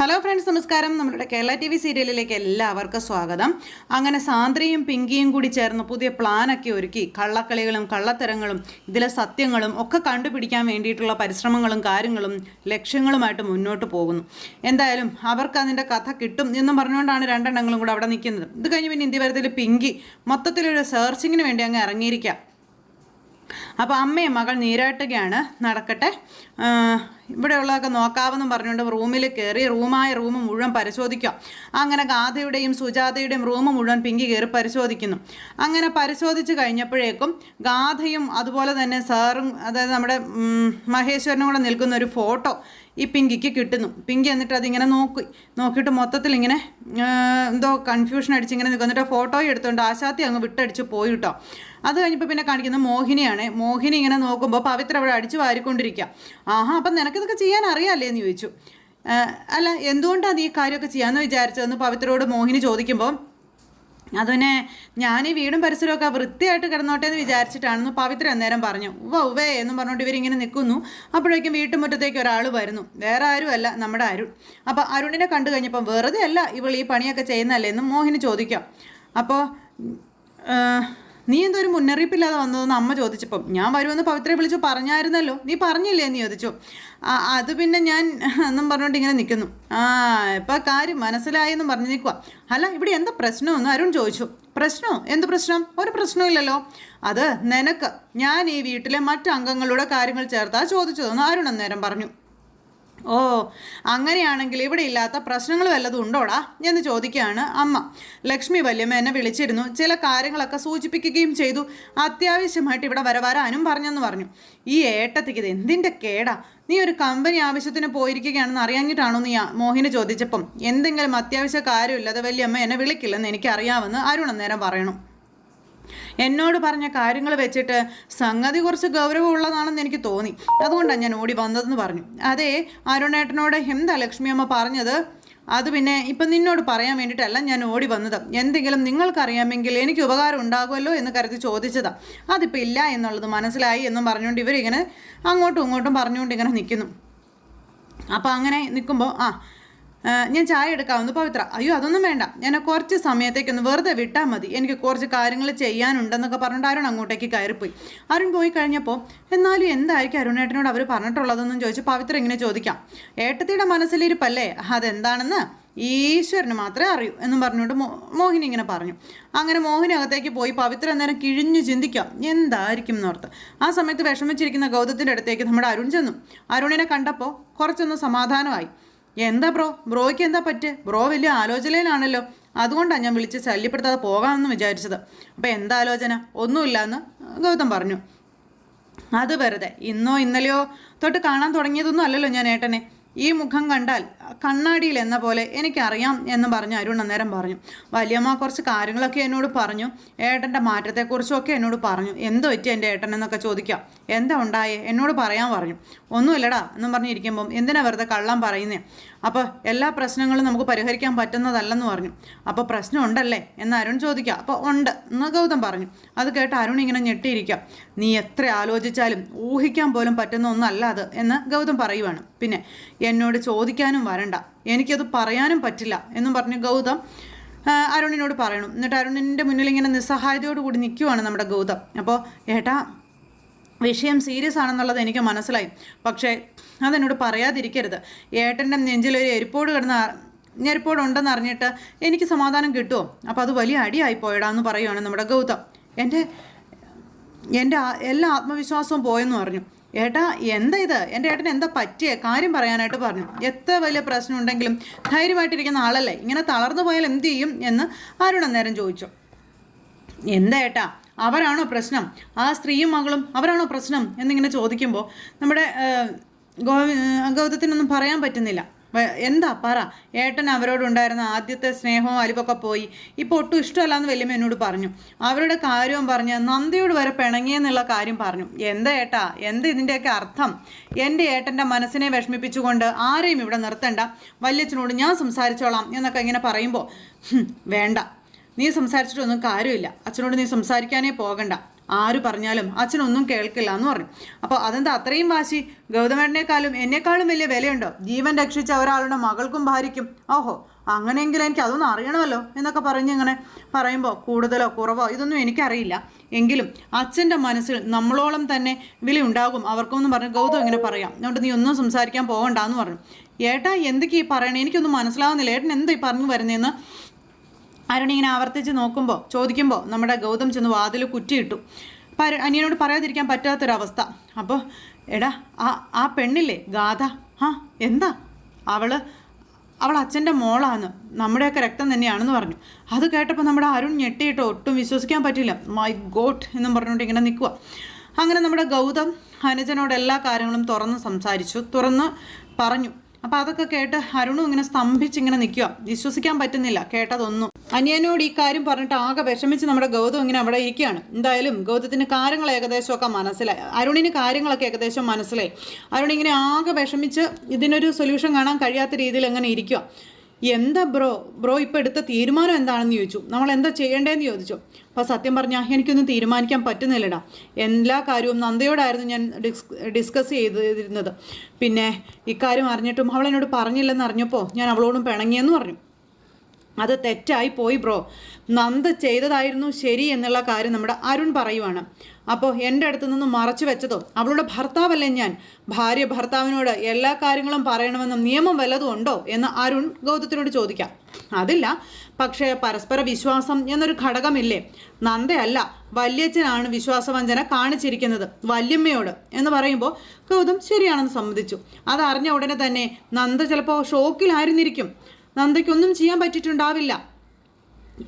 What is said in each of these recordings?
Hello friends നമസ്കാരം. നമ്മുടെ Kerala T V സീരിയലിലേക്ക് എല്ലാവർക്കും സ്വാഗതം. അങ്ങനെ സാന്ദ്രയും പിങ്കിയും കൂടി ചേർന്ന് പുതിയ പ്ലാനൊക്കെ ഒരുക്കി കള്ളക്കളികളും കള്ളത്തരങ്ങളും ഇതിലെ സത്യങ്ങളും ഒക്കെ കണ്ടുപിടിക്കാൻ വേണ്ടിയിട്ടുള്ള പരിശ്രമങ്ങളും കാര്യങ്ങളും ലക്ഷ്യങ്ങളുമായിട്ട് മുന്നോട്ട് പോകുന്നു. എന്തായാലും അവർക്ക് അതിന്റെ കഥ കിട്ടും എന്നും പറഞ്ഞുകൊണ്ടാണ് രണ്ടെണ്ണങ്ങളും കൂടെ അവിടെ നിൽക്കുന്നത്. ഇത് കഴിഞ്ഞ് പിന്നെ ഇന്ത്യവരത്തിൽ പിങ്കി മൊത്തത്തിലൊരു സെർച്ചിങ്ങിന് വേണ്ടി അങ്ങ് ഇറങ്ങിയിരിക്കാം അപ്പോൾ അമ്മയും മകൾ നീരാട്ടുകയാണ്. നടക്കട്ടെ. ഇവിടെയുള്ളതൊക്കെ നോക്കാവെന്നും പറഞ്ഞുകൊണ്ട് റൂമിൽ കയറി റൂമായ റൂം മുഴുവൻ പരിശോധിക്കുക അങ്ങനെ ഗാഥയുടെയും സുജാതയുടെയും റൂം മുഴുവൻ പിങ്കി കയറി പരിശോധിക്കുന്നു. അങ്ങനെ പരിശോധിച്ച് കഴിഞ്ഞപ്പോഴേക്കും ഗാഥയും അതുപോലെ തന്നെ സാറും അതായത് നമ്മുടെ മഹേശ്വരനും കൂടെ നിൽക്കുന്ന ഒരു ഫോട്ടോ ഈ പിങ്കിക്ക് കിട്ടുന്നു. പിങ്കി എന്നിട്ട് അതിങ്ങനെ നോക്കി. നോക്കിയിട്ട് മൊത്തത്തിൽ ഇങ്ങനെ എന്തോ കൺഫ്യൂഷൻ അടിച്ച് ഇങ്ങനെ നിൽക്കും എന്നിട്ട് ഫോട്ടോ എടുത്തുകൊണ്ട് ആശാത്തി അങ്ങ് വിട്ടടിച്ച് പോയി കേട്ടോ. അത് കഴിഞ്ഞപ്പോൾ പിന്നെ കാണിക്കുന്നത് മോഹിനിയാണ്. മോഹിനി ഇങ്ങനെ നോക്കുമ്പോൾ പവിത്ര അവിടെ അടിച്ചു വാരിക്കൊണ്ടിരിക്കുക ആഹാ അപ്പം നിനക്കിതൊക്കെ ചെയ്യാൻ അറിയാമല്ലേ എന്ന് ചോദിച്ചു. അല്ല എന്തുകൊണ്ടാണ് നീ കാര്യമൊക്കെ ചെയ്യാമെന്ന് വിചാരിച്ചതെന്ന് പവിത്രയോട് മോഹിനി ചോദിക്കുമ്പോൾ അതുപിന്നെ ഞാൻ ഈ വീടും പരിസരമൊക്കെ വൃത്തിയായിട്ട് കിടന്നോട്ടെ എന്ന് വിചാരിച്ചിട്ടാണെന്ന് പവിത്ര അന്നേരം പറഞ്ഞു. ഉവ ഉവേ എന്നും പറഞ്ഞുകൊണ്ട് ഇവരിങ്ങനെ നിൽക്കുന്നു. അപ്പോഴേക്കും വീട്ടുമുറ്റത്തേക്ക് ഒരാൾ വരുന്നു. വേറെ ആരുമല്ല നമ്മുടെ അരുൺ. അപ്പോൾ അരുണിനെ കണ്ടു കഴിഞ്ഞപ്പം വെറുതെ അല്ല ഇവൾ ഈ പണിയൊക്കെ ചെയ്യുന്നതല്ലേ എന്ന് മോഹിനി ചോദിക്കാം. അപ്പോൾ നീ എന്തോ ഒരു മുന്നറിയിപ്പില്ലാതെ വന്നതെന്ന് അമ്മ ചോദിച്ചപ്പം ഞാൻ വരുമെന്ന് പവിത്രയെ വിളിച്ചു പറഞ്ഞായിരുന്നല്ലോ. നീ പറഞ്ഞില്ലേ? എന്ന് ചോദിച്ചു. അത് പിന്നെ ഞാൻ എന്നും പറഞ്ഞുകൊണ്ട് ഇങ്ങനെ നിൽക്കുന്നു ആ ഇപ്പം കാര്യം മനസ്സിലായി പറഞ്ഞു പറഞ്ഞ് നിൽക്കുക അല്ല ഇവിടെ എന്താ പ്രശ്നമെന്ന് അരുൺ ചോദിച്ചു. പ്രശ്നമോ എന്ത് പ്രശ്നം? ഒരു പ്രശ്നമില്ലല്ലോ അത് നിനക്ക്. ഞാൻ ഈ വീട്ടിലെ മറ്റു അംഗങ്ങളുടെ കാര്യങ്ങൾ ചേർത്താ ചോദിച്ചതെന്ന് അരുൺ അന്നേരം പറഞ്ഞു. ഓ അങ്ങനെയാണെങ്കിൽ ഇവിടെ ഇല്ലാത്ത പ്രശ്നങ്ങൾ വല്ലതും ഉണ്ടോടാ? എന്ന് ചോദിക്കുകയാണ് അമ്മ. ലക്ഷ്മി വല്യമ്മ എന്നെ വിളിച്ചിരുന്നു. ചില കാര്യങ്ങളൊക്കെ സൂചിപ്പിക്കുകയും ചെയ്തു. അത്യാവശ്യമായിട്ട് ഇവിടെ വരവാരാനും വരാനും പറഞ്ഞെന്ന് പറഞ്ഞു. ഈ ഏട്ടത്തിക്ക് ഇത് എന്തിന്റെ കേടാ? നീ ഒരു കമ്പനി ആവശ്യത്തിന് പോയിരിക്കുകയാണെന്ന് അറിയാഞ്ഞിട്ടാണോ നീ മോഹിന് ചോദിച്ചപ്പം? എന്തെങ്കിലും അത്യാവശ്യ കാര്യമില്ലാതെ വല്യമ്മ എന്നെ വിളിക്കില്ലെന്ന് എനിക്കറിയാമെന്ന് അരുൺ അന്നേരം പറയണം. എന്നോട് പറഞ്ഞ കാര്യങ്ങൾ വെച്ചിട്ട് സംഗതി കുറച്ച് ഗൗരവമുള്ളതാണെന്ന് എനിക്ക് തോന്നി. അതുകൊണ്ടാണ് ഞാൻ ഓടി വന്നതെന്ന് പറഞ്ഞു. അതെ അരുണേട്ടനോട് എന്താ ലക്ഷ്മി അമ്മ പറഞ്ഞത്? അത് പിന്നെ ഇപ്പം നിന്നോട് പറയാൻ വേണ്ടിയിട്ടല്ല ഞാൻ ഓടി വന്നത്. എന്തെങ്കിലും നിങ്ങൾക്കറിയാമെങ്കിൽ എനിക്ക് ഉപകാരം ഉണ്ടാകുമല്ലോ എന്ന് കരുതി ചോദിച്ചതാ. അതിപ്പോൾ ഇല്ല എന്നുള്ളത് മനസ്സിലായി എന്നും പറഞ്ഞുകൊണ്ട് ഇവരിങ്ങനെ അങ്ങോട്ടും ഇങ്ങോട്ടും പറഞ്ഞുകൊണ്ട് ഇങ്ങനെ നിൽക്കുന്നു. അപ്പോൾ അങ്ങനെ നിൽക്കുമ്പോൾ ആ, ഞാൻ ചായ എടുക്കാവുന്നു പവിത്ര. അയ്യോ അതൊന്നും വേണ്ട. ഞാൻ കുറച്ച് സമയത്തേക്കൊന്ന് വെറുതെ വിട്ടാൽ മതി. എനിക്ക് കുറച്ച് കാര്യങ്ങൾ ചെയ്യാനുണ്ടെന്നൊക്കെ പറഞ്ഞിട്ട് അരുൺ അങ്ങോട്ടേക്ക് കയറിപ്പോയി. അരുൺ പോയി കഴിഞ്ഞപ്പോൾ എന്നാലും എന്തായിരിക്കും അരുണേട്ടനോട് അവർ പറഞ്ഞിട്ടുള്ളതെന്നും ചോദിച്ച് പവിത്ര ഇങ്ങനെ ചോദിക്കാം. ഏട്ടത്തിയുടെ മനസ്സിലിരിപ്പല്ലേ? അതെന്താണെന്ന് ഈശ്വരന് മാത്രമേ അറിയൂ എന്നും പറഞ്ഞുകൊണ്ട് മോഹിനി ഇങ്ങനെ പറഞ്ഞു. അങ്ങനെ മോഹിനി അകത്തേക്ക് പോയി പവിത്ര അന്നേരം കിഴിഞ്ഞു ചിന്തിക്കാം. എന്തായിരിക്കും എന്നോർത്ത്. ആ സമയത്ത് വിഷമിച്ചിരിക്കുന്ന ഗൗതത്തിന്റെ അടുത്തേക്ക് നമ്മുടെ അരുൺ ചെന്നു. അരുണിനെ കണ്ടപ്പോൾ കുറച്ചൊന്ന് സമാധാനമായി. എന്താ ബ്രോ? ബ്രോയ്ക്ക് എന്താ പറ്റുക ബ്രോ വലിയ ആലോചനയിലാണല്ലോ. അതുകൊണ്ടാണ് ഞാൻ വിളിച്ച് ശല്യപ്പെടുത്താതെ പോകാമെന്ന് വിചാരിച്ചത്. അപ്പോൾ എന്താ ആലോചന? ഒന്നുമില്ല എന്ന് ഗൗതം പറഞ്ഞു. അത് വെറുതെ. ഇന്നോ ഇന്നലെയോ തൊട്ട് കാണാൻ തുടങ്ങിയതൊന്നും അല്ലല്ലോ ഞാൻ ഏട്ടനെ. ഈ മുഖം കണ്ടാൽ കണ്ണാടിയിൽ എന്ന പോലെ എനിക്കറിയാം എന്ന് പറഞ്ഞ് അരുൺ അന്നേരം പറഞ്ഞു. വലിയമ്മ കുറച്ച് കാര്യങ്ങളൊക്കെ എന്നോട് പറഞ്ഞു. ഏട്ടന്റെ മാറ്റത്തെക്കുറിച്ചൊക്കെ എന്നോട് പറഞ്ഞു. എന്ത് പറ്റി എന്റെ ഏട്ടൻ എന്നൊക്കെ ചോദിക്കാം. എന്താ ഉണ്ടായേ? എന്നോട് പറയാൻ പറഞ്ഞു. ഒന്നുമില്ലടാ എന്നും പറഞ്ഞിരിക്കുമ്പം എന്തിനാ വെറുതെ കള്ളം പറയുന്നേ? അപ്പോൾ എല്ലാ പ്രശ്നങ്ങളും നമുക്ക് പരിഹരിക്കാൻ പറ്റുന്നതല്ലെന്ന് പറഞ്ഞു. അപ്പോൾ പ്രശ്നം ഉണ്ടല്ലേ? എന്ന് അരുൺ ചോദിക്കുക അപ്പോൾ ഉണ്ട് എന്ന് ഗൗതം പറഞ്ഞു. അത് കേട്ട് അരുൺ ഇങ്ങനെ ഞെട്ടിയിരിക്കാം. നീ എത്ര ആലോചിച്ചാലും ഊഹിക്കാൻ പോലും പറ്റുന്ന ഒന്നല്ല അത് എന്ന് ഗൗതം പറയുവാണ്. പിന്നെ എന്നോട് ചോദിക്കാനും വരണ്ട എനിക്കത് പറയാനും പറ്റില്ല എന്നും പറഞ്ഞ് ഗൗതം അരുണിനോട് പറയണം. എന്നിട്ട് അരുണിന്റെ മുന്നിൽ ഇങ്ങനെ നിസ്സഹായതയോട് കൂടി നിൽക്കുവാണ് നമ്മുടെ ഗൗതം. അപ്പോൾ ഏട്ടാ വിഷയം സീരിയസ് ആണെന്നുള്ളത് എനിക്ക് മനസ്സിലായി. പക്ഷേ അതെന്നോട് പറയാതിരിക്കരുത്. ഏട്ടന്റെ നെഞ്ചിലൊരു എരിപ്പോട് കിടന്ന ഞെരിപ്പോടുണ്ടെന്ന് അറിഞ്ഞിട്ട് എനിക്ക് സമാധാനം കിട്ടുമോ അപ്പോൾ അത് വലിയ അടിയായി പോയടാന്ന് പറയുകയാണ് നമ്മുടെ ഗൗതം. എന്റെ എന്റെ എല്ലാ ആത്മവിശ്വാസവും പോയെന്ന് പറഞ്ഞു. ഏട്ടാ എന്താ ഇത്? എന്റെ ഏട്ടന് എന്താ പറ്റിയേ? കാര്യം പറയാനായിട്ട് പറഞ്ഞു. എത്ര വലിയ പ്രശ്നം ഉണ്ടെങ്കിലും ധൈര്യമായിട്ടിരിക്കുന്ന ആളല്ലേ? ഇങ്ങനെ തളർന്നു പോയാൽ എന്ത് ചെയ്യും എന്ന് അരുൺ അന്നേരം ചോദിച്ചു. എന്താ ഏട്ടാ? അവരാണോ പ്രശ്നം? ആ സ്ത്രീയും മകളും അവരാണോ പ്രശ്നം? എന്നിങ്ങനെ ചോദിക്കുമ്പോൾ നമ്മുടെ ഗോവി ഗൗതത്തിനൊന്നും പറയാൻ പറ്റുന്നില്ല. എന്താ പറ? ഏട്ടൻ അവരോടുണ്ടായിരുന്ന ആദ്യത്തെ സ്നേഹവും അലിവൊക്കെ പോയി. ഇപ്പോൾ ഒട്ടും ഇഷ്ടമല്ലാന്ന് വല്യമ്മ എന്നോട് പറഞ്ഞു. അവരുടെ കാര്യവും പറഞ്ഞ് നന്ദിയോട് വരെ പിണങ്ങിയെന്നുള്ള കാര്യം പറഞ്ഞു. എന്താ ഏട്ടാ? എന്ത് ഇതിന്റെയൊക്കെ അർത്ഥം? എന്റെ ഏട്ടന്റെ മനസ്സിനെ വിഷമിപ്പിച്ചുകൊണ്ട് ആരെയും ഇവിടെ നിർത്തണ്ട. വല്യച്ഛനോട് ഞാൻ സംസാരിച്ചോളാം എന്നൊക്കെ ഇങ്ങനെ പറയുമ്പോൾ വേണ്ട. നീ സംസാരിച്ചിട്ടൊന്നും കാര്യമില്ല. അച്ഛനോട് നീ സംസാരിക്കാനേ പോകണ്ട. ആര് പറഞ്ഞാലും അച്ഛനൊന്നും കേൾക്കില്ല എന്ന് പറഞ്ഞു. അപ്പോൾ അതെന്താ അത്രയും വാശി? ഗൗതമേട്ടനേക്കാളും എന്നെക്കാളും വലിയ വിലയുണ്ടോ? ജീവൻ രക്ഷിച്ച ഒരാളുടെ മകൾക്കും ഭാര്യയ്ക്കും? ഓഹോ അങ്ങനെയെങ്കിലും എനിക്ക് അതൊന്നും അറിയണമല്ലോ എന്നൊക്കെ പറഞ്ഞ് ഇങ്ങനെ പറയുമ്പോൾ കൂടുതലോ കുറവോ ഇതൊന്നും എനിക്കറിയില്ല. എങ്കിലും അച്ഛന്റെ മനസ്സിൽ നമ്മളോളം തന്നെ വിലയുണ്ടാകും അവർക്കൊന്നും പറഞ്ഞു ഗൗതം ഇങ്ങനെ പറയാം. അതുകൊണ്ട് നീ ഒന്നും സംസാരിക്കാൻ പോകണ്ടെന്ന് പറഞ്ഞു. ഏട്ടാ എന്തൊക്കെയാ ഈ പറയണേ? എനിക്കൊന്നും മനസ്സിലാവുന്നില്ല. ഏട്ടൻ എന്താ ഈ പറഞ്ഞു വരുന്നതെന്ന് അരുൺ ഇങ്ങനെ ആവർത്തിച്ച് നോക്കുമ്പോൾ ചോദിക്കുമ്പോൾ നമ്മുടെ ഗൗതം ചെന്ന് വാതിൽ കുറ്റിയിട്ടു. അപ്പം അരു- അനിയനോട് പറയാതിരിക്കാൻ പറ്റാത്തൊരവസ്ഥ. അപ്പോൾ എടാ ആ ആ പെണ്ണില്ലേ ഗാഥ? ആ എന്താ? അവൾ അവൾ അച്ഛന്റെ മോളാണ് നമ്മുടെയൊക്കെ രക്തം തന്നെയാണെന്ന് പറഞ്ഞു. അത് കേട്ടപ്പോൾ നമ്മുടെ അരുൺ ഞെട്ടിയിട്ട് ഒട്ടും വിശ്വസിക്കാൻ പറ്റില്ല. മൈ ഗോഡ് എന്നും പറഞ്ഞുകൊണ്ട് ഇങ്ങനെ നിൽക്കുക അങ്ങനെ നമ്മുടെ ഗൗതം അനുജനോട് എല്ലാ കാര്യങ്ങളും തുറന്ന് സംസാരിച്ചു തുറന്ന് പറഞ്ഞു. അപ്പോൾ അതൊക്കെ കേട്ട് അരുണും ഇങ്ങനെ സ്തംഭിച്ച് ഇങ്ങനെ നിൽക്കുക വിശ്വസിക്കാൻ പറ്റുന്നില്ല കേട്ടതൊന്നും. അനിയനോട് ഈ കാര്യം പറഞ്ഞിട്ട് ആകെ വിഷമിച്ച് നമ്മുടെ ഗൗതം ഇങ്ങനെ അവിടെ ഇരിക്കുകയാണ്. എന്തായാലും ഗൗതത്തിന് കാര്യങ്ങൾ ഏകദേശമൊക്കെ മനസ്സിലായി. അരുണിന് കാര്യങ്ങളൊക്കെ ഏകദേശം മനസ്സിലായി. അരുൺ ഇങ്ങനെ ആകെ വിഷമിച്ച് ഇതിനൊരു സൊല്യൂഷൻ കാണാൻ കഴിയാത്ത രീതിയിൽ അങ്ങനെ ഇരിക്കുക. എന്താ ബ്രോ? ബ്രോ ഇപ്പോൾ എടുത്ത തീരുമാനം എന്താണെന്ന് ചോദിച്ചു. നമ്മൾ എന്താ ചെയ്യേണ്ടതെന്ന് ചോദിച്ചു. അപ്പോൾ സത്യം പറഞ്ഞാൽ എനിക്കൊന്നും തീരുമാനിക്കാൻ പറ്റുന്നില്ലടാ. എല്ലാ കാര്യവും നന്ദയോടായിരുന്നു ഞാൻ ഡിസ് ഡിസ്കസ് ചെയ്തിരുന്നത്. പിന്നെ ഇക്കാര്യം അറിഞ്ഞിട്ടും അവൾ എന്നോട് പറഞ്ഞില്ലെന്ന് അറിഞ്ഞപ്പോൾ ഞാൻ അവളോടും പിണങ്ങിയെന്ന് പറഞ്ഞു. അത് തെറ്റായി പോയി ബ്രോ. നന്ദ ചെയ്തതായിരുന്നു ശരി എന്നുള്ള കാര്യം നമ്മുടെ അരുൺ പറയുവാണ്. അപ്പോൾ എന്റെ അടുത്ത് നിന്ന് മറച്ചു വെച്ചതോ? അവളുടെ ഭർത്താവല്ലേ ഞാൻ? ഭാര്യ ഭർത്താവിനോട് എല്ലാ കാര്യങ്ങളും പറയണമെന്ന നിയമം വല്ലതും ഉണ്ടോ എന്ന് അരുൺ ഗൗതത്തിനോട് ചോദിക്കാം. അതില്ല. പക്ഷേ പരസ്പര വിശ്വാസം എന്നൊരു ഘടകമില്ലേ? നന്ദയല്ല വല്യച്ഛനാണ് വിശ്വാസവഞ്ചന കാണിച്ചിരിക്കുന്നത് വല്യമ്മയോട് എന്ന് പറയുമ്പോൾ ഗൗതം ശരിയാണെന്ന് സമ്മതിച്ചു. അതറിഞ്ഞ ഉടനെ തന്നെ നന്ദ ചിലപ്പോൾ ഷോക്കിലായിരുന്നിരിക്കും. നന്ദയ്ക്കൊന്നും ചെയ്യാൻ പറ്റിയിട്ടുണ്ടാവില്ല.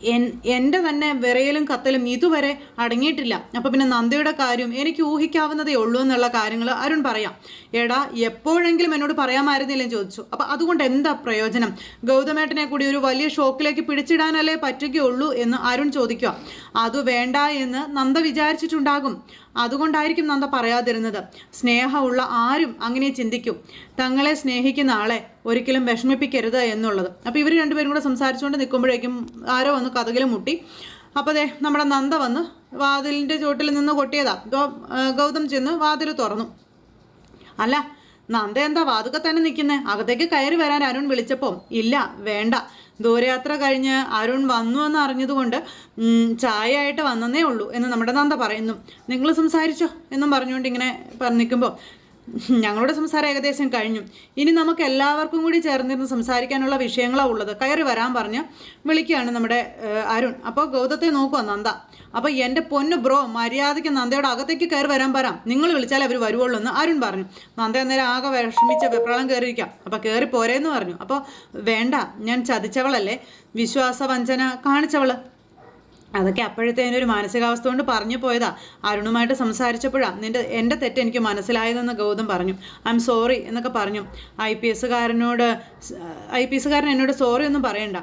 എൻ എന്റെ തന്നെ വിറയലും കത്തലും ഇതുവരെ അടങ്ങിയിട്ടില്ല. അപ്പോൾ പിന്നെ നന്ദയുടെ കാര്യം എനിക്ക് ഊഹിക്കാവുന്നതേ ഉള്ളൂ എന്നുള്ള കാര്യങ്ങൾ അരുൺ പറയാം. എടാ എപ്പോഴെങ്കിലും എന്നോട് പറയാമായിരുന്നില്ലേ ചോദിച്ചു. അപ്പോൾ അതുകൊണ്ട് എന്താ പ്രയോജനം? ഗൗതമേട്ടനെ കൂടി ഒരു വലിയ ഷോക്കിലേക്ക് പിടിച്ചിടാനല്ലേ പറ്റുകയുള്ളൂ എന്ന് അരുൺ ചോദിക്കുക. അത് വേണ്ട എന്ന് നന്ദ വിചാരിച്ചിട്ടുണ്ടാകും. അതുകൊണ്ടായിരിക്കും നന്ദ പറയാതിരുന്നത്. സ്നേഹമുള്ള ആരും അങ്ങനെ ചിന്തിക്കും. തങ്ങളെ സ്നേഹിക്കുന്ന ആളെ ഒരിക്കലും വിഷമിപ്പിക്കരുത് എന്നുള്ളത്. അപ്പോൾ ഇവർ രണ്ടുപേരും കൂടെ സംസാരിച്ചുകൊണ്ട് നിൽക്കുമ്പോഴേക്കും ആരോ വന്ന് കഥകിൽ മുട്ടി. അപ്പോൾ അതെ നമ്മുടെ നന്ദ വന്ന് വാതിലിന്റെ ചോട്ടിൽ നിന്ന് കൊട്ടിയതാ. ഇപ്പോൾ ഗൗതം ചെന്ന് വാതിൽ തുറന്നു. അല്ല നന്ദ എന്താ വാതുക്കെ തന്നെ നിൽക്കുന്നേ? അകത്തേക്ക് കയറി വരാൻ അരുൺ വിളിച്ചപ്പോൾ ഇല്ല വേണ്ട. ദൂരയാത്ര കഴിഞ്ഞ് അരുൺ വന്നു എന്ന് അറിഞ്ഞതുകൊണ്ട് ഉം, ചായ ആയിട്ട് വന്നതേ ഉള്ളൂ എന്ന് നമ്മുടെ നന്ദ പറയുന്നു. നിങ്ങൾ സംസാരിച്ചോ എന്നും പറഞ്ഞുകൊണ്ട് ഇങ്ങനെ നിൽക്കുമ്പോൾ ഞങ്ങളുടെ സംസാരം ഏകദേശം കഴിഞ്ഞു. ഇനി നമുക്ക് എല്ലാവർക്കും കൂടി ചേർന്നിരുന്ന് സംസാരിക്കാനുള്ള വിഷയങ്ങളാണ് ഉള്ളത്. കയറി വരാൻ പറഞ്ഞ് വിളിക്കുകയാണ് നമ്മുടെ അരുൺ. അപ്പോൾ ഗൗതത്തെ നോക്കുക നന്ദ? അപ്പോൾ എന്റെ പൊന്ന് ബ്രോ മര്യാദയ്ക്ക് നന്ദയുടെ അകത്തേക്ക് കയറി വരാൻ പറയാം നിങ്ങൾ വിളിച്ചാൽ അവർ വരുവുള്ളൂ എന്ന് അരുൺ പറഞ്ഞു. നന്ദ അന്നേരം ആകെ വിഷമിച്ച വെപ്രാളം കയറിയിരിക്കാം. അപ്പോൾ കയറി പോരേന്ന് പറഞ്ഞു. അപ്പോൾ വേണ്ട ഞാൻ ചതിച്ചവളല്ലേ. വിശ്വാസവഞ്ചന കാണിച്ചവൾ. അതൊക്കെ അപ്പോഴത്തേനും ഒരു മാനസികാവസ്ഥ കൊണ്ട് പറഞ്ഞു പോയതാ. അരുണുമായിട്ട് സംസാരിച്ചപ്പോഴാണ് നിന്റെ എന്റെ തെറ്റ് എനിക്ക് മനസ്സിലായതെന്ന് ഗൗതം പറഞ്ഞു. ഐ എം സോറി എന്നൊക്കെ പറഞ്ഞു. ഐ പി എസ്സുകാരനോട് ഐ പി എസ്സുകാരൻ എന്നോട് സോറി ഒന്നും പറയണ്ട.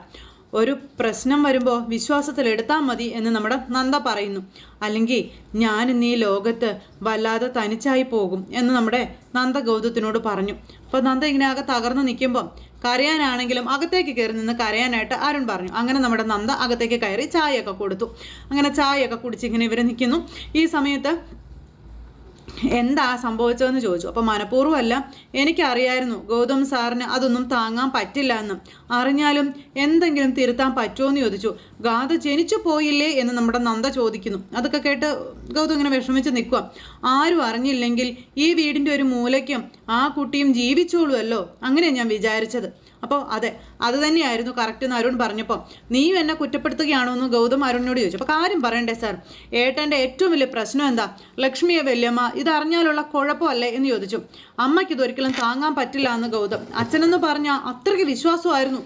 ഒരു പ്രശ്നം വരുമ്പോൾ വിശ്വാസത്തിൽ എടുത്താൽ മതി എന്ന് നമ്മുടെ നന്ദ പറയുന്നു. അല്ലെങ്കിൽ ഞാൻ ഇന്ന് ഈ ലോകത്ത് വല്ലാതെ തനിച്ചായി പോകും എന്ന് നമ്മുടെ നന്ദ ഗൗതത്തിനോട് പറഞ്ഞു. അപ്പോൾ നന്ദ ഇങ്ങനെ ആകെ തകർന്ന് നിൽക്കുമ്പോൾ കരയാനാണെങ്കിലും അകത്തേക്ക് കയറി നിന്ന് കരയാനായിട്ട് അരുൺ പറഞ്ഞു. അങ്ങനെ നമ്മുടെ നന്ദ അകത്തേക്ക് കയറി ചായയൊക്കെ കൊടുത്തു. അങ്ങനെ ചായയൊക്കെ കുടിച്ച് ഇങ്ങനെ ഇവർ നിൽക്കുന്നു. ഈ സമയത്ത് എന്താ സംഭവിച്ചതെന്ന് ചോദിച്ചു. അപ്പോൾ മനഃപൂർവമല്ല എനിക്കറിയായിരുന്നു ഗൗതം സാറിന് അതൊന്നും താങ്ങാൻ പറ്റില്ല എന്ന്. അറിഞ്ഞാലും എന്തെങ്കിലും തിരുത്താൻ പറ്റുമോ എന്ന് ചോദിച്ചു. ഗാഥ ജനിച്ചു പോയില്ലേ എന്ന് നമ്മുടെ നന്ദ ചോദിക്കുന്നു. അതൊക്കെ കേട്ട് ഗൗതം ഇങ്ങനെ വിഷമിച്ച് നിൽക്കുക ആരും അറിഞ്ഞില്ലെങ്കിൽ ഈ വീടിന്റെ ഒരു മൂലയ്ക്കും ആ കുട്ടിയും ജീവിച്ചോളുമല്ലോ. അങ്ങനെയാണ് ഞാൻ വിചാരിച്ചത്. അപ്പോൾ അതെ അത് തന്നെയായിരുന്നു കറക്റ്റ് എന്ന് അരുൺ പറഞ്ഞപ്പോൾ നീയും എന്നെ കുറ്റപ്പെടുത്തുകയാണോ എന്ന് ഗൗതം അരുണിനോട് ചോദിച്ചു. അപ്പോൾ കാര്യം പറയണ്ടേ സാർ ഏട്ടന്റെ ഏറ്റവും വലിയ പ്രശ്നം എന്താ? ലക്ഷ്മിയെ വല്യമ്മ ഇതറിഞ്ഞാലുള്ള കുഴപ്പമല്ലേ എന്ന് ചോദിച്ചു. അമ്മയ്ക്ക് ഇതൊരിക്കലും താങ്ങാൻ പറ്റില്ല എന്ന് ഗൗതം അച്ഛനെന്ന് പറഞ്ഞാൽ അത്രയ്ക്ക് വിശ്വാസമായിരുന്നു.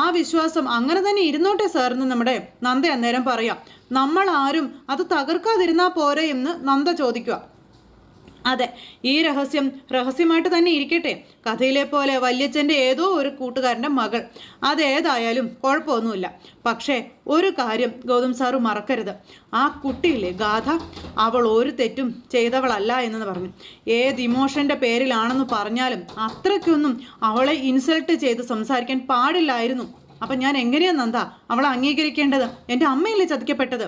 ആ വിശ്വാസം അങ്ങനെ തന്നെ ഇരുന്നോട്ടെ സാർ എന്ന് നമ്മുടെ നന്ദ അന്നേരം പറയാം. നമ്മൾ ആരും അത് തകർക്കാതിരുന്നാൽ പോരെ എന്ന് നന്ദ ചോദിക്കുക അതെ ഈ രഹസ്യം രഹസ്യമായിട്ട് തന്നെ ഇരിക്കട്ടെ. കഥയിലെ പോലെ വല്യച്ഛന്റെ ഏതോ ഒരു കൂട്ടുകാരന്റെ മകൾ. അതേതായാലും കുഴപ്പമൊന്നുമില്ല. പക്ഷേ ഒരു കാര്യം ഗൗതം സാറ് മറക്കരുത്. ആ കുട്ടിയില്ലേ ഗാഥ? അവൾ ഒരു തെറ്റും ചെയ്തവളല്ല എന്ന് പറഞ്ഞു. ഏത് ഇമോഷന്റെ പേരിലാണെന്ന് പറഞ്ഞാലും അത്രയ്ക്കൊന്നും അവളെ ഇൻസൾട്ട് ചെയ്ത് സംസാരിക്കാൻ പാടില്ലായിരുന്നു. അപ്പം ഞാൻ എങ്ങനെയാ നന്ദ അവളെ അംഗീകരിക്കേണ്ടത്? എന്റെ അമ്മയല്ലേ ചതിക്കപ്പെട്ടത്?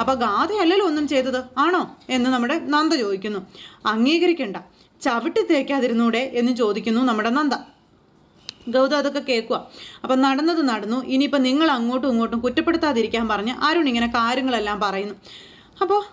അപ്പോൾ ഗാഥയല്ലല്ലോ ഒന്നും ചെയ്തത്? ആണോ? എന്ന് നമ്മുടെ നന്ദ ചോദിക്കുന്നു. അംഗീകരിക്കേണ്ട. ചവിട്ടി തേക്കാതിരുന്നൂടെ എന്ന് ചോദിക്കുന്നു നമ്മുടെ നന്ദ. ഗൗതം അതൊക്കെ കേൾക്കുക അപ്പം നടന്നത് നടന്നു. ഇനിയിപ്പോൾ നിങ്ങൾ അങ്ങോട്ടും ഇങ്ങോട്ടും കുറ്റപ്പെടുത്താതിരിക്കാൻ പറഞ്ഞ് അരുൺ ഇങ്ങനെ കാര്യങ്ങളെല്ലാം പറയുന്നു. അപ്പോൾ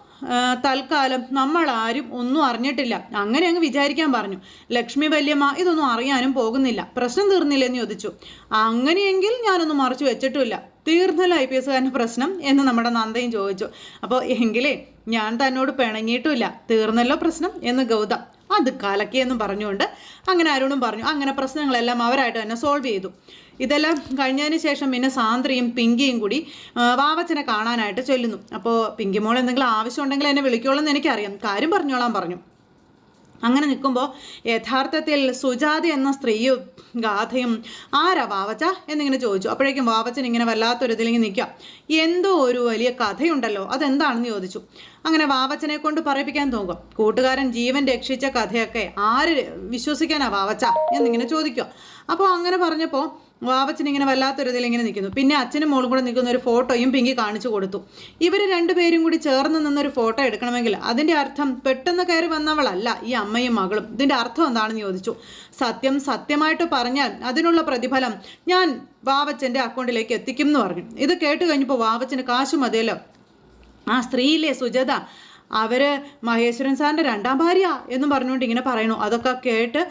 തൽക്കാലം നമ്മൾ ആരും ഒന്നും അറിഞ്ഞിട്ടില്ല. അങ്ങനെ അങ്ങ് വിചാരിക്കാൻ പറഞ്ഞു. ലക്ഷ്മി വല്യമ്മ ഇതൊന്നും അറിയാനും പോകുന്നില്ല. പ്രശ്നം തീർന്നില്ലെന്ന് ചോദിച്ചു. അങ്ങനെയെങ്കിൽ ഞാനൊന്നും മറച്ചു വെച്ചിട്ടുമില്ല തീർന്നല്ലോ ഐ പി എസ്സുകാരന്റെ പ്രശ്നം എന്ന് നമ്മുടെ നന്ദയും ചോദിച്ചു. അപ്പോൾ എങ്കിലേ ഞാൻ തന്നോട് പിണങ്ങിയിട്ടുമില്ല തീർന്നല്ലോ പ്രശ്നം എന്ന് ഗൗതം അത് കലക്കിയെന്നും പറഞ്ഞുകൊണ്ട് അങ്ങനെ അരുണും പറഞ്ഞു. അങ്ങനെ പ്രശ്നങ്ങളെല്ലാം അവരായിട്ട് തന്നെ സോൾവ് ചെയ്തു. ഇതെല്ലാം കഴിഞ്ഞതിന് ശേഷം പിന്നെ സാന്ദ്രയും പിങ്കിയും കൂടി വാവച്ചനെ കാണാനായിട്ട് ചൊല്ലുന്നു. അപ്പോൾ പിങ്കി മോൾ എന്തെങ്കിലും ആവശ്യമുണ്ടെങ്കിൽ എന്നെ വിളിക്കോളൂ എന്ന് എനിക്കറിയാം. കാര്യം പറഞ്ഞോളാൻ പറഞ്ഞു. അങ്ങനെ നിൽക്കുമ്പോൾ യഥാർത്ഥത്തിൽ സുജാത എന്ന സ്ത്രീയും ഗാഥയും ആരാ വാവച്ച എന്നിങ്ങനെ ചോദിച്ചു. അപ്പോഴേക്കും വാവച്ചൻ ഇങ്ങനെ വല്ലാത്തൊരു ഇതിലിങ്ങനെ നിൽക്കുക. എന്തോ ഒരു വലിയ കഥയുണ്ടല്ലോ അതെന്താണെന്ന് ചോദിച്ചു. അങ്ങനെ വാവച്ചനെ കൊണ്ട് പറയിപ്പിക്കാൻ തോന്നുക. കൂട്ടുകാരൻ ജീവൻ രക്ഷിച്ച കഥയൊക്കെ ആര് വിശ്വസിക്കാനാ വാവച്ച എന്നിങ്ങനെ ചോദിക്കുക. അപ്പോൾ അങ്ങനെ പറഞ്ഞപ്പോൾ വാവച്ചൻ ഇങ്ങനെ വല്ലാത്തൊരിതിൽ ഇങ്ങനെ നിൽക്കുന്നു. പിന്നെ അച്ഛനും മോളും കൂടെ നിൽക്കുന്ന ഒരു ഫോട്ടോയും പിങ്കി കാണിച്ചു കൊടുത്തു. ഇവർ രണ്ടുപേരും കൂടി ചേർന്ന് നിന്നൊരു ഫോട്ടോ എടുക്കണമെങ്കിൽ അതിന്റെ അർത്ഥം പെട്ടെന്ന് കയറി വന്നവളല്ല ഈ അമ്മയും മകളും. ഇതിന്റെ അർത്ഥം എന്താണെന്ന് ചോദിച്ചു. സത്യം സത്യമായിട്ട് പറഞ്ഞാൽ അതിനുള്ള പ്രതിഫലം ഞാൻ വാവച്ചന്റെ അക്കൗണ്ടിലേക്ക് എത്തിക്കും എന്ന് പറഞ്ഞു. ഇത് കേട്ട് കഴിഞ്ഞപ്പോൾ വാവച്ചന് കാശ് മതിയല്ലോ. ആ സ്ത്രീയില്ലേ സുജത? അവർ മഹേശ്വരൻ സാറിന്റെ രണ്ടാം ഭാര്യ എന്നും പറഞ്ഞുകൊണ്ട് ഇങ്ങനെ പറയണു അതൊക്കെ കേട്ട്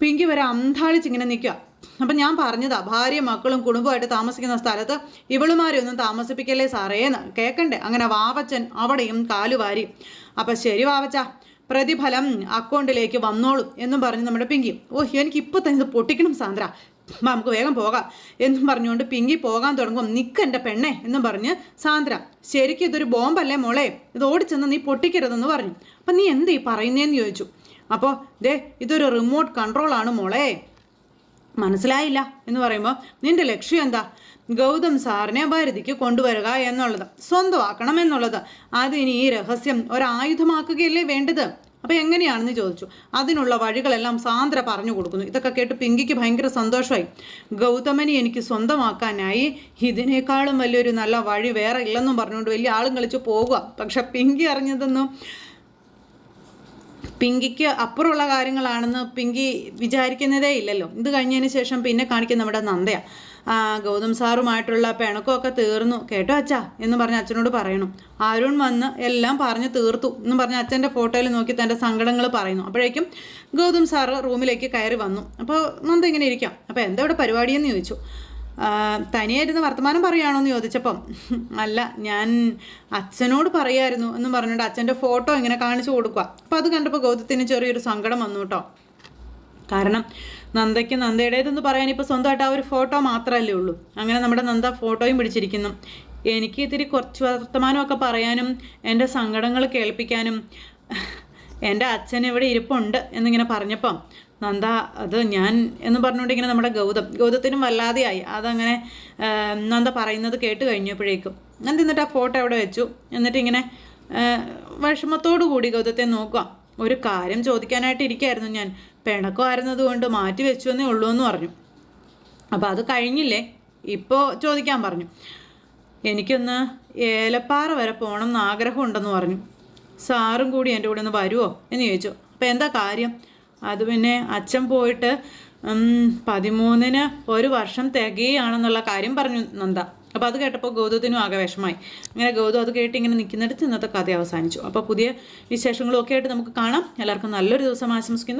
പിങ്കി വരെ അന്താളിച്ച് ഇങ്ങനെ നിൽക്കുക. അപ്പം ഞാൻ പറഞ്ഞതാ ഭാര്യ മക്കളും കുടുംബമായിട്ട് താമസിക്കുന്ന സ്ഥലത്ത് ഇവളുമാരെ ഒന്നും താമസിപ്പിക്കല്ലേ സാറേന്ന് കേൾക്കണ്ടേ അങ്ങനെ വാവച്ചൻ അവിടെയും കാലുവാരി അപ്പം ശരി വാവച്ച പ്രതിഫലം അക്കൗണ്ടിലേക്ക് വന്നോളും എന്നും പറഞ്ഞു നമ്മുടെ പിങ്കി. ഓ എനിക്ക് ഇപ്പോൾ തന്നെ ഇത് പൊട്ടിക്കണം സാന്ദ്ര. നമുക്ക് വേഗം പോകാം എന്നും പറഞ്ഞുകൊണ്ട് പിങ്കി പോകാൻ തുടങ്ങും. നിക്ക് നിൽക്കെന്റെ പെണ്ണെ എന്നും പറഞ്ഞ് സാന്ദ്ര ശരിക്കും ഇതൊരു ബോംബല്ലേ മോളെ? ഇത് ഓടിച്ചെന്ന് നീ പൊട്ടിക്കരുതെന്ന് പറഞ്ഞു. അപ്പം നീ എന്ത് ഈ പറയുന്നതെന്ന് ചോദിച്ചു. അപ്പോൾ ദേ ഇതൊരു റിമോട്ട് കൺട്രോളാണ് മോളെ. മനസ്സിലായില്ല എന്ന് പറയുമ്പോൾ നിന്റെ ലക്ഷ്യം എന്താ? ഗൗതം സാറിനെ ഭാരതിക്ക് കൊണ്ടുവരിക എന്നുള്ളത്. സ്വന്തമാക്കണം എന്നുള്ളത്. അതിനി ഈ രഹസ്യം ഒരായുധമാക്കുകയല്ലേ വേണ്ടത്? അപ്പോൾ എങ്ങനെയാണെന്ന് ചോദിച്ചു. അതിനുള്ള വഴികളെല്ലാം സാന്ദ്ര പറഞ്ഞു കൊടുക്കുന്നു. ഇതൊക്കെ കേട്ട് പിങ്കിക്ക് ഭയങ്കര സന്തോഷമായി. ഗൗതമനെ എനിക്ക് സ്വന്തമാക്കാനായി ഇതിനേക്കാളും വലിയൊരു നല്ല വഴി വേറെ ഇല്ലെന്നും പറഞ്ഞുകൊണ്ട് വലിയ ആളും കളിച്ച് പോകുക പക്ഷെ പിങ്കി അറിഞ്ഞതൊന്നും പിങ്കിക്ക് അപ്പുറമുള്ള കാര്യങ്ങളാണെന്ന് പിങ്കി വിചാരിക്കുന്നതേ ഇല്ലല്ലോ. ഇത് കഴിഞ്ഞതിന് ശേഷം പിന്നെ കാണിക്കുന്ന നമ്മുടെ നന്ദയാണ് ഗൗതം സാറുമായിട്ടുള്ള പിണക്കമൊക്കെ തീർന്നു. കേട്ടോ അച്ഛാ എന്ന് പറഞ്ഞ് അച്ഛനോട് പറയണം. അരുൺ വന്ന് എല്ലാം പറഞ്ഞ് തീർത്തു എന്ന് പറഞ്ഞ് അച്ഛന്റെ ഫോട്ടോയിൽ നോക്കി തന്റെ സങ്കടങ്ങൾ പറയുന്നു. അപ്പോഴേക്കും ഗൗതം സാറ് റൂമിലേക്ക് കയറി വന്നു. അപ്പോൾ നന്ദ ഇങ്ങനെ ഇരിക്കാം. അപ്പോൾ എന്താ ഇവിടെ പരിപാടിയെന്ന് ചോദിച്ചു. തനിയായിരുന്ന് വർത്തമാനം പറയുകയാണോ എന്ന് ചോദിച്ചപ്പം അല്ല ഞാൻ അച്ഛനോട് പറയായിരുന്നു എന്ന് പറഞ്ഞിട്ട് അച്ഛന്റെ ഫോട്ടോ ഇങ്ങനെ കാണിച്ചു കൊടുക്കുക അപ്പം അത് കണ്ടപ്പോൾ ഗൗതത്തിന് ചെറിയൊരു സങ്കടം വന്നു കേട്ടോ. കാരണം നന്ദയ്ക്ക് നന്ദയുടേതെന്ന് പറയാൻ ഇപ്പോൾ സ്വന്തമായിട്ട് ആ ഒരു ഫോട്ടോ മാത്രമല്ലേ ഉള്ളൂ. അങ്ങനെ നമ്മുടെ നന്ദ ഫോട്ടോയും പിടിച്ചിരിക്കുന്നു. എനിക്ക് ഇത്തിരി കുറച്ച് വർത്തമാനമൊക്കെ പറയാനും എന്റെ സങ്കടങ്ങൾ കേൾപ്പിക്കാനും എന്റെ അച്ഛൻ ഇവിടെ ഇരിപ്പുണ്ട് എന്നിങ്ങനെ പറഞ്ഞപ്പം നന്ദ അത് ഞാൻ എന്ന് പറഞ്ഞുകൊണ്ട് ഇങ്ങനെ നമ്മുടെ ഗൗതം ഗൗതത്തിനും വല്ലാതെയായി. അതങ്ങനെ നന്ദ പറയുന്നത് കേട്ട് കഴിഞ്ഞപ്പോഴേക്കും ഞാൻ എന്നിട്ട് ആ ഫോട്ടോ അവിടെ വെച്ചു. എന്നിട്ട് ഇങ്ങനെ വിഷമത്തോടു കൂടി ഗൗതത്തെ നോക്കുക. ഒരു കാര്യം ചോദിക്കാനായിട്ട് ഇരിക്കായിരുന്നു ഞാൻ. പിണക്കമായിരുന്നത് കൊണ്ട് മാറ്റി വെച്ചു എന്നേ ഉള്ളൂ എന്ന് പറഞ്ഞു. അപ്പോൾ അത് കഴിഞ്ഞില്ലേ? ഇപ്പോൾ ചോദിക്കാൻ പറഞ്ഞു. എനിക്കൊന്ന് ഏലപ്പാറ വരെ പോകണം എന്ന് ആഗ്രഹമുണ്ടെന്ന് പറഞ്ഞു. സാറും കൂടി എന്റെ കൂടെ ഒന്ന് വരുമോ എന്ന് ചോദിച്ചു. അപ്പോൾ എന്താ കാര്യം? അത് പിന്നെ അച്ഛൻ പോയിട്ട് പതിമൂന്നിന് ഒരു വർഷം തികയാണെന്നുള്ള കാര്യം പറഞ്ഞു നന്ദ. അപ്പോൾ അത് കേട്ടപ്പോൾ ഗൗതത്തിനും ആകെ വിഷമായി. അങ്ങനെ ഗൗതം അത് കേട്ട് ഇങ്ങനെ നിൽക്കുന്നിടത്ത് ഇന്നത്തെ കഥ അവസാനിച്ചു. അപ്പോൾ പുതിയ വിശേഷങ്ങളും ഒക്കെ ആയിട്ട് നമുക്ക് കാണാം. എല്ലാവർക്കും നല്ലൊരു ദിവസം ആശംസിക്കുന്നു.